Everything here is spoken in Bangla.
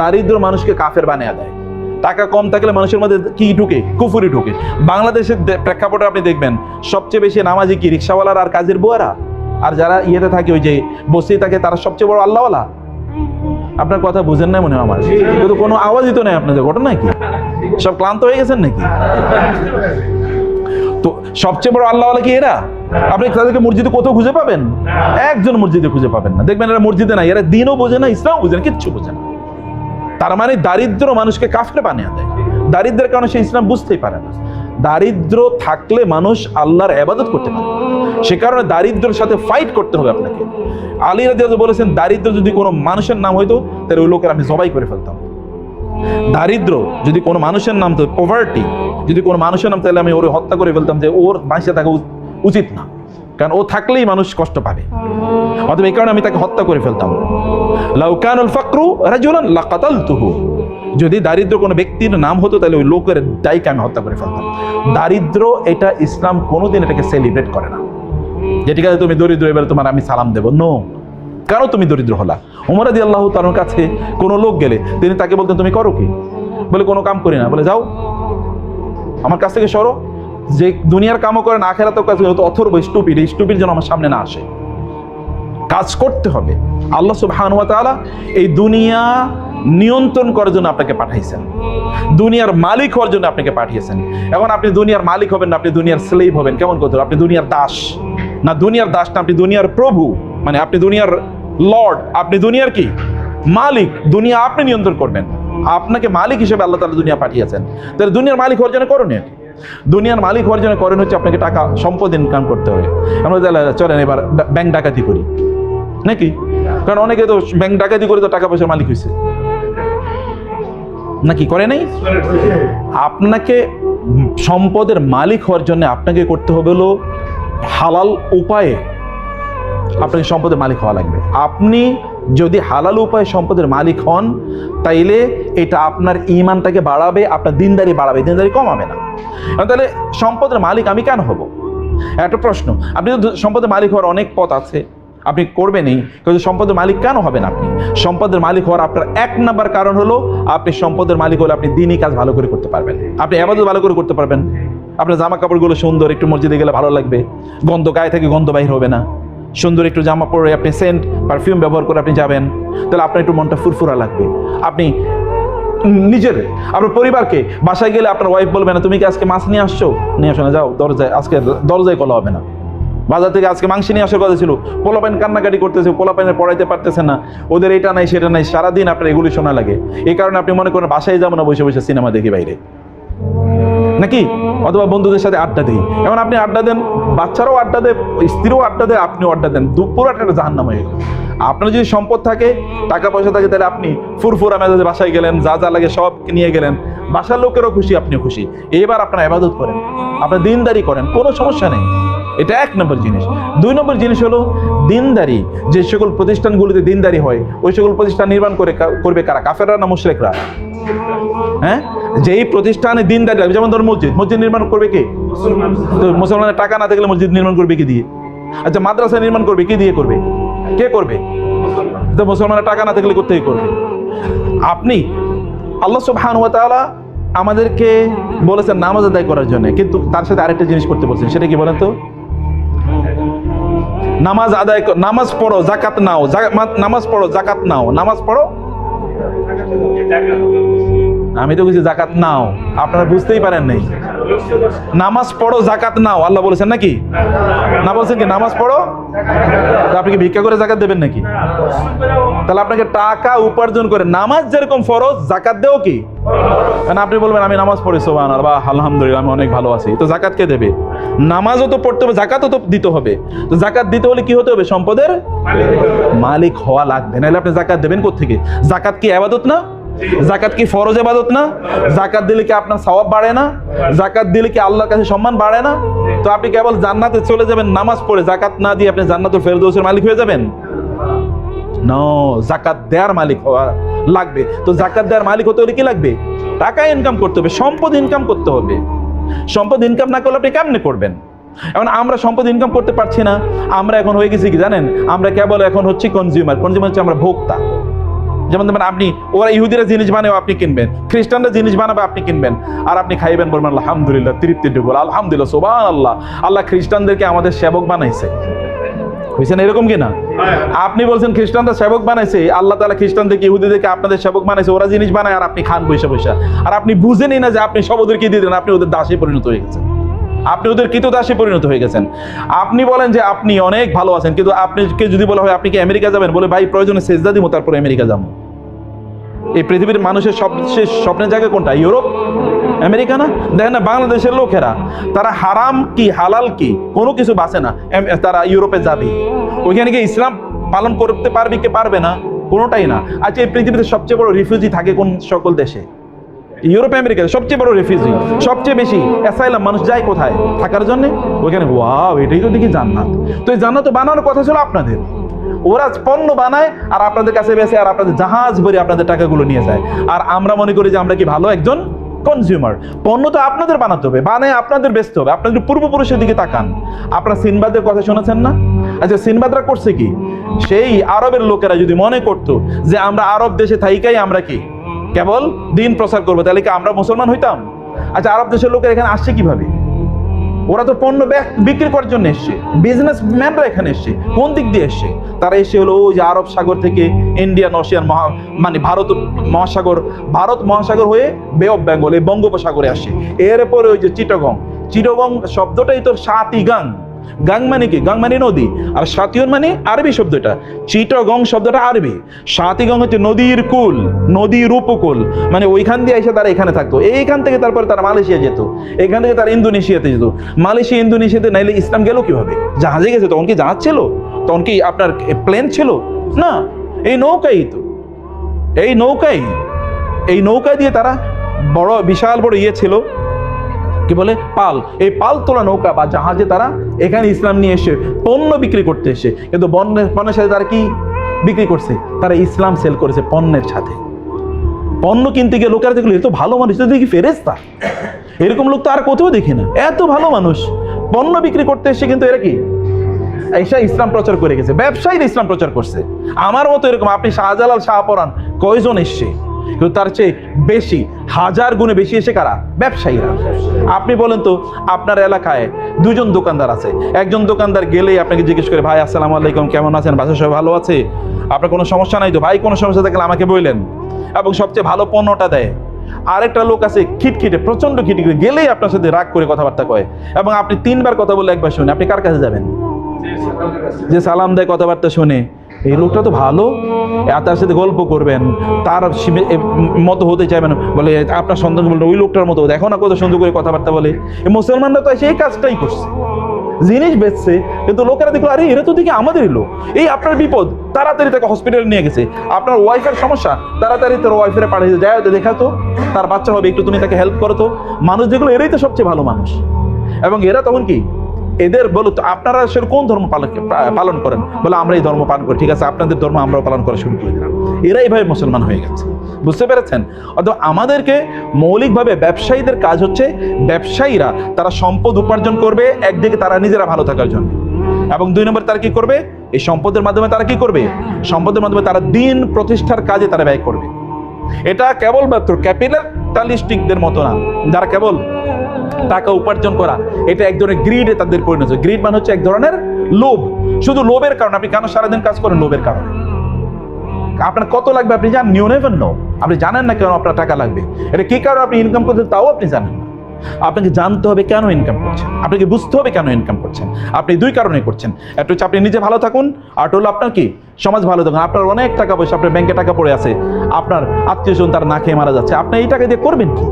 দারিদ্র মানুষকে কাফের বানিয়ে দেয়। টাকা কম থাকলে মানুষের মধ্যে কি ঢুকে? কুফুরি ঢুকে। বাংলাদেশের প্রেক্ষাপটে আপনি দেখবেন, সবচেয়ে বেশি নামাজি কি, রিক্সাওয়ালার আর কাজের বুয়ারা? আর যারা ইয়েতে থাকে, ওই যে বসে থাকে, তারা সবচেয়ে বড় আল্লাহওয়ালা? আপনার কথা বুঝেন না মনে হয় আমার। কিন্তু কোনো আওয়াজই তো নেই আপনাদের, ঘটনা কি? সব ক্লান্ত হয়ে গেছেন নাকি? তো সবচেয়ে বড় আল্লাহওয়ালা কি এরা? আপনি তাদেরকে মসজিদে কোথাও খুঁজে পাবেন? একজন মসজিদে খুঁজে পাবেন না। দেখবেন এরা মসজিদে নাই, এরা দিনও বোঝে না ইসলাম বোঝে না, কিচ্ছু বোঝে না। তার মানে দারিদ্র মানুষকে কাফরে বানিয়ে দেয়। দারিদ্রের কারণে সে ইসলাম বুঝতেই পারে না। দারিদ্র থাকলে মানুষ আল্লাহর আবাদত করতে পারে। সে কারণে দারিদ্রের সাথে ফাইট করতে হবে আপনাকে। আলী রাজি বলেছেন, দারিদ্র যদি কোনো মানুষের নাম হইতো, তাহলে ওই লোকের আমি জবাই করে ফেলতাম। দারিদ্র যদি কোনো মানুষের নাম তো পভার্টি যদি কোনো মানুষের নাম, তাহলে আমি ওর হত্যা করে ফেলতাম যে ওর বাঁচে থাকা উচিত না। কারণ ও থাকলেই মানুষ কষ্ট পাবে। অথবা এই কারণে আমি তাকে হত্যা করে ফেলতাম। লাউকানুল ফাকরু রাজুলান লাকাতালতুহু। যদি দারিদ্র কোনো ব্যক্তির নাম হতো, তাহলে ওই লোকের দায়কে আমি হত্যা করে ফেলতাম। দারিদ্র এটা ইসলাম কোনোদিন এটাকে সেলিব্রেট করে না। যে ঠিক আছে, তুমি দরিদ্র, এবারে তোমার আমি সালাম দেবো। নো কেন তুমি দরিদ্র হলা? উমর আদি আল্লাহ তার কাছে কোনো লোক গেলে, তিনি তাকে বলতেন, তুমি করো কি? বলে, কোনো কাম করি না। বলে, যাও, আমার কাছ থেকে সরো। যে দুনিয়ার কামও করে না তো কাজ করে, অথর্ব স্টুপিড এই স্টুপিড যেন আমার সামনে না আসে। কাজ করতে হবে। আল্লাহ সুবহানাহু ওয়া তাআলা এই দুনিয়া নিয়ন্ত্রণ করার জন্য আপনাকে পাঠাইছেন। দুনিয়ার মালিক হওয়ার জন্য আপনাকে পাঠিয়েছেন। এখন আপনি দুনিয়ার মালিক হবেন না আপনি দুনিয়ার স্লেভ হবেন। কেমন করতে? আপনি দুনিয়ার দাস। না দুনিয়ার দাস না আপনি দুনিয়ার প্রভু। মানে আপনি দুনিয়ার লর্ড আপনি দুনিয়ার কি? মালিক। দুনিয়া আপনি নিয়ন্ত্রণ করবেন। আপনাকে মালিক হিসেবে আল্লাহ তাআলা দুনিয়া পাঠিয়েছেন। তাহলে দুনিয়ার মালিক হওয়ার জন্য করণীয়? দুনিয়ার মালিক হওয়ার জন্য করেন হচ্ছে আপনাকে টাকা, সম্পদ ইনকাম করতে হবে। আমরা তাহলে চলেন এবার ব্যাংক ডাকাতি করি। নাকি? কারণ অনেকে তো ব্যাংক ডাকাতি করে তো টাকা পয়সার মালিক হয়েছে। নাকি করে নাই? আপনাকে সম্পদের মালিক হওয়ার জন্য আপনাকে করতে হবে হলো হালাল উপায়ে আপনাকে সম্পদের মালিক হওয়া লাগবে। আপনি যদি হালাল উপায়ে সম্পদের মালিক হন, তাইলে এটা আপনার ইমানটাকে বাড়াবে, আপনার দিনদারি বাড়াবে। দিনদারি কমাবে না। তাহলে সম্পদের মালিক আমি কেন হব? একটা প্রশ্ন। আপনি তো সম্পদের মালিক হওয়ার অনেক পথ আছে। আপনি করবেনই, কিন্তু সম্পদের মালিক কেন হবেন আপনি? সম্পদের মালিক হওয়ার আপনার এক নাম্বার কারণ হলো, আপনি সম্পদের মালিক হলে আপনি দিনই কাজ ভালো করে করতে পারবেন। আপনি আবাদত ভালো করে করতে পারবেন। আপনার জামা কাপড়গুলো সুন্দর, একটু মসজিদে গেলে ভালো লাগবে। গন্ধ গায়ে থেকে গন্ধ বাহির হবে না। সুন্দর একটু জামা পরে আপনি সেন্ট পারফিউম ব্যবহার করে আপনি যাবেন। তাহলে আপনার একটু মনটা ফুরফুরা লাগবে। আপনি নিজের, আপনার পরিবারকে। বাসায় গেলে আপনার ওয়াইফ বলবে না, তুমি কি আজকে মাছ নিয়ে আসছো? নিয়ে আসো না, যাও, দরজায়, আজকে দরজায় কলা হবে না। বাজার থেকে আজকে মাংস নিয়ে আসার কথা ছিল। পোলাপাইন কান্নাকাটি করতেছে পোলাপাইনের পড়াইতে পারতেছে না। ওদের এটা নাই, সেটা নাই, সারাদিন আপনার এগুলি শোনা লাগে। এই কারণে আপনি মনে করেন, বাসায় যাব না, বসে বসে সিনেমা দেখি বাইরে। নাকি? অথবা বন্ধুদের সাথে আড্ডা দিই। এখন আপনি আড্ডা দেন, বাচ্চারাও আড্ডা দেয়, স্ত্রীও আড্ডা দেয়, আপনিও আড্ডা দেন। দুপুর আড্ডাটা জাহান্নাম হয়ে গেল। আপনার যদি সম্পদ থাকে, টাকা পয়সা থাকে, তাহলে আপনি ফুরফুরা মেজাজে বাসায় গেলেন, যা যা লাগে সব নিয়ে গেলেন। বাসার লোকেরও খুশি, আপনিও খুশি। এবার আপনার আবাদত করেন। আপনার দিনদারি করেন, কোনো সমস্যা নেই। এটা এক নম্বর জিনিস। দুই নম্বর জিনিস হলো দিনদারি। যে সকল প্রতিষ্ঠানগুলিতে দিনদারি হয়, ওই সকল প্রতিষ্ঠান নির্মাণ করে করবে কারা? কাফেররা না মুশরেকরা? হ্যাঁ? যেই প্রতিষ্ঠানে দিনদারি লাগবে, যেমন ধর মসজিদ। মসজিদ নির্মাণ করবে কে? তো মুসলমানের টাকা না থাকলে মসজিদ নির্মাণ করবে কি দিয়ে? আচ্ছা মাদ্রাসা নির্মাণ করবে, কি দিয়ে করবে? কে করবে? তো মুসলমানের টাকা না থাকলে কোথেকে করবে? আপনি, আল্লাহ সুবহান ওয়া আমাদেরকে বলেছেন নামাজ আদায় করার জন্য, কিন্তু তার সাথে আরেকটা জিনিস করতে বলছেন, সেটা কি বলেন তো? নামাজ আদায় নামাজ পড়ো জাকাত নাও। নামাজ পড়ো জাকাত নাও। নামাজ পড়ো? আমি তো কিছু জাকাত নাও। আপনারা বুঝতেই পারেন নাই। নামাজ পড়ো জাকাত নাও। আল্লাহ বলেছেন নাকি? না বলছেন কি, নামাজ পড়ো? আপনি কি ভিক্ষা করে জাকাত দেবেন নাকি? তাহলে আপনাকে টাকা উপার্জন করে, নামাজ যেরকম ফরজ জাকাত দেও কি? আপনি বলবেন, আমি নামাজ পড়ি সোবান বা আলহামদুলিল্লাহ, আমি অনেক ভালো আছি। তো জাকাত কে দেবে? নামাজও তো পড়তে হবে জাকাতও তো দিতে হবে। তো জাকাত দিতে হলে কি হতে হবে? সম্পদের মালিক হওয়া লাগবে। নাহলে আপনি জাকাত দেবেন কোথেকে জাকাত কি আবাদত না? জাকাত কি ফরজ আবাদত না? জাকাত দিলে কি আপনার সওয়াব বাড়ে না? জাকাত দিলে কি আল্লাহর কাছে সম্মান বাড়ে না? তো আপনি কেবল জান্নাতে চলে যাবেন, নামাজ পড়ে জাকাত না দিয়ে আপনি জান্নাতুল ফেরদৌসের মালিক হয়ে যাবেন? নো জাকাত দেওয়ার মালিক হওয়া লাগবে। তো জাকাত দেওয়ার মালিক হতে হলে কি লাগবে? টাকা ইনকাম করতে হবে, সম্পদ ইনকাম করতে হবে। সম্পদ ইনকাম না করলে আপনি কেমনে করবেন? এখন আমরা সম্পদ ইনকাম করতে পারছি না। আমরা এখন হয়ে গেছি কি জানেন? আমরা কেবল এখন হচ্ছি কনজিউমার কনজিউমার হচ্ছে আমরা ভোক্তা। যেমন ধরেন আপনি, ওরা ইহুদিরা জিনিস বানাবে আপনি কিনবেন। খ্রিস্টানরা জিনিস বানাবে, আপনি কিনবেন। আর আপনি খাইবেন, বলবেন, আলহামদুলিল্লাহ, তৃপ্তি ঢুকল। আলহামদুলিল্লাহ সোবান আল্লাহ আল্লাহ খ্রিস্টানদেরকে আমাদের সেবক বানাইছে। বুঝছেন এরকম কি না? আপনি বলছেন খ্রিস্টানরা সেবক বানাইছে, আল্লাহ তালা খ্রিস্টানদেরকে, ইহুদিদেরকে আপনাদের সেবক বানাইছে, ওরা জিনিস বানায়, আর আপনি খান পয়সা পয়সা আর আপনি বুঝেনই না যে আপনি সব ওদেরকে দিয়ে দেন আপনি ওদের দাসে পরিণত হয়ে গেছেন। আপনি ওদের কৃত দাসে পরিণত হয়ে গেছেন। আপনি বলেন যে আপনি অনেক ভালো আছেন, কিন্তু আপনাকে যদি বলা হয় আপনি কি আমেরিকা যাবেন? বলে, ভাই, প্রয়োজনে সেজদা দিব তারপরে আমেরিকা যাব। এই পৃথিবীর মানুষের সবচেয়ে স্বপ্নের জায়গা কোনটা? ইউরোপ? আমেরিকা না? দেখেন না, বাংলাদেশের লোকেরা, তারা হারাম কি, হালাল কি, কোনো কিছু বাঁচে না তারা ইউরোপে যাবে। ওইখানে গিয়ে ইসলাম পালন করতে পারবে কি পারবে না? কোনোটাই না। আচ্ছা এই পৃথিবীতে সবচেয়ে বড় রিফিউজি থাকে কোন সকল দেশে? ইউরোপ আমেরিকাতে সবচেয়ে বড় রেফিউজি সবচেয়ে বেশি অ্যাসাইলাম মানুষ যায় কোথায়? থাকার জন্য? ওইখানে, ওয়াও, এটাই তো দেখি জান্নাত। তো এই জান্নাত বানানোর কথা ছিল আপনাদের। ওরা পণ্য বানায় আর আপনাদের কাছে বেসে আর আপনাদের জাহাজ ভরে আপনাদের টাকাগুলো নিয়ে যায়। আর আমরা মনে করি যে আমরা কি ভালো একজন কনজিউমার পণ্য তো আপনাদের বানাতে হবে, বানায় আপনাদের বেচতে হবে। আপনাদের পূর্বপুরুষের দিকে তাকান। আপনারা সিনবাদের কথা শুনেছেন না? আচ্ছা সিনবাদরা করছে কি? সেই আরবের লোকেরা যদি মনে করতো যে আমরা আরব দেশে থাইকাই আমরা কি? কেবল দিন প্রচার করব, তাহলে কি আমরা মুসলমান হইতাম? আচ্ছা আরব দেশের লোকের এখানে আসছে কীভাবে? ওরা তো পণ্য বিক্রি করার জন্য এসছে বিজনেস ম্যানরা এখানে এসছে, কোন দিক দিয়ে এসছে? তারা এসে হলো ওই যে আরব সাগর থেকে ইন্ডিয়ান ওশিয়ান মহা মানে ভারত মহাসাগর ভারত মহাসাগর হয়ে বে অফ বেঙ্গল এই বঙ্গোপসাগরে আসে। এরপরে ওই যে চিটগং চিটগং শব্দটাই তো সাতি গাং মানে কি? গাং মানে নদী। আর সাতিয়ন মানে আরবি শব্দটা। চিটগং শব্দটা আরবি। সাতিগং হচ্ছে নদীর কুল, নদীর উপকূল। মানে ওইখান দিয়ে এসে তারা এখানে থাকতো। এইখান থেকে তারপরে তারা মালয়েশিয়া যেত। এখান থেকে তারা ইন্দোনেশিয়াতে যেত। মালয়েশিয়া, ইন্দোনেশিয়াতে নাইলে ইসলাম গেল কীভাবে? জাহাজে গেছে। তখন কি জাহাজ ছিল? তখন কি আপনার প্লেন ছিল? না। এই নৌকাই তো। এই নৌকাই। এই নৌকা দিয়ে তারা বড়, বিশাল বড় ইয়ে ছিল। কি বলে? পাল। এই পাল তোলা নৌকা বা জাহাজে তারা এখানে ইসলাম নিয়ে এসে পণ্য বিক্রি করতে এসে, কিন্তু পণ্যের পণ্যের সাথে তারা কি বিক্রি করছে? তারা ইসলাম সেল করেছে পণ্যের সাথে। পণ্য কিনতে গিয়ে লোকেরা দেখল, এ তো ভালো মানুষ তো দেখি ফেরেস্তা এরকম লোক তো আর কোথাও দেখি না। এত ভালো মানুষ। পণ্য বিক্রি করতে এসে কিন্তু এরা কি? এসা ইসলাম প্রচার করে গেছে। ব্যবসায়ীরা ইসলাম প্রচার করছে। আমার মতো এরকম, আপনি শাহজালাল শাহ শাহপরান কয়জন এসছে? কিন্তু তার চেয়ে বেশি, হাজার গুণে বেশি এসে কারা? ব্যবসায়ীরা। আপনি বলেন তো, আপনার এলাকায় দুজন দোকানদার আছে। একজন দোকানদার গেলেই আপনাকে জিজ্ঞেস করে, ভাই, আসসালামু আলাইকুম, কেমন আছেন? বাসা সবাই ভালো আছে? আপনার কোনো সমস্যা নাই তো? ভাই, কোনো সমস্যা থাকলে আমাকে বললেন এবং সবচেয়ে ভালো পণ্যটা দেয়। আরেকটা লোক আছে খিটখিটে প্রচণ্ড খিটখিটে, গেলেই আপনার সাথে রাগ করে কথাবার্তা কয়। এবং আপনি তিনবার কথা বলে একবার শুনে, আপনি কার কাছে যাবেন? যে সালাম দেয় কথাবার্তা শুনে। এই লোকটা তো ভালো। তার সাথে গল্প করবেন। তার মতো হতে চাইবেন বলে, আপনার সন্তান বলল ওই লোকটার মতো দেখো না কত সুন্দর করে কথাবার্তা বলে। মুসলমানরা তো সেই কাজটাই করছে। জিনিস বেচছে, কিন্তু লোকেরা দেখল, আরে, এরা তো দেখি আমাদেরই লোক। এই আপনার বিপদ, তাড়াতাড়ি তাকে হসপিটালে নিয়ে গেছে। আপনার ওয়াইফের সমস্যা, তাড়াতাড়ি তোর ওয়াইফের পাঠিয়ে যায় দেখা তো তার বাচ্চা হবে, একটু তুমি তাকে হেল্প করো তো। মানুষ যেগুলো, এরাই তো সবচেয়ে ভালো মানুষ। এবং এরা তখন কি? এদের বলো তো, আপনারা সে কোন ধর্ম পালন পালন করেন? বলে, আমরা এই ধর্ম পালন করি। ঠিক আছে, আপনাদের ধর্ম আমরাও পালন করা শুরু করে দিলাম। এরা এইভাবে মুসলমান হয়ে গেছে। বুঝতে পেরেছেন? অথবা আমাদেরকে মৌলিকভাবে ব্যবসায়ীদের কাজ হচ্ছে, ব্যবসায়ীরা তারা সম্পদ উপার্জন করবে, একদিকে তারা নিজেরা ভালো থাকার জন্য। এবং দুই নম্বর তারা কি করবে? এই সম্পদের মাধ্যমে তারা কি করবে? সম্পদের মাধ্যমে তারা দিন প্রতিষ্ঠার কাজে তারা ব্যয় করবে। এটা কেবলমাত্র ক্যাপিটালিস্টিকদের মতো না। যারা কেবল টাকা উপার্জন করা, এটা এক ধরনের গ্রিডে তাদের পরিণত গ্রিড মানে হচ্ছে এক ধরনের লোভ। শুধু লোভের কারণে, আপনি কেন সারাদিন কাজ করেন লোভের কারণে? আপনার কত লাগবে আপনি জানেন? নিউ নেভেন নো আপনি জানেন না কেন আপনার টাকা লাগবে? এটা কি কারণে আপনি ইনকাম করছেন তাও আপনি জানেন আপনাকে জানতে হবে কেন ইনকাম করছেন? আপনাকে বুঝতে হবে কেন ইনকাম করছেন? আপনি দুই কারণে করছেন। একটা হচ্ছে আপনি নিজে ভালো থাকুন, আর হলো আপনার কি? সমাজ ভালো থাকুন। আপনার অনেক টাকা পয়সা আপনার ব্যাংকে টাকা পড়ে আছে। আপনার আত্মীয় স্বজন তার না খেয়ে মারা যাচ্ছে। আপনি এই টাকা দিয়ে করবেন কি?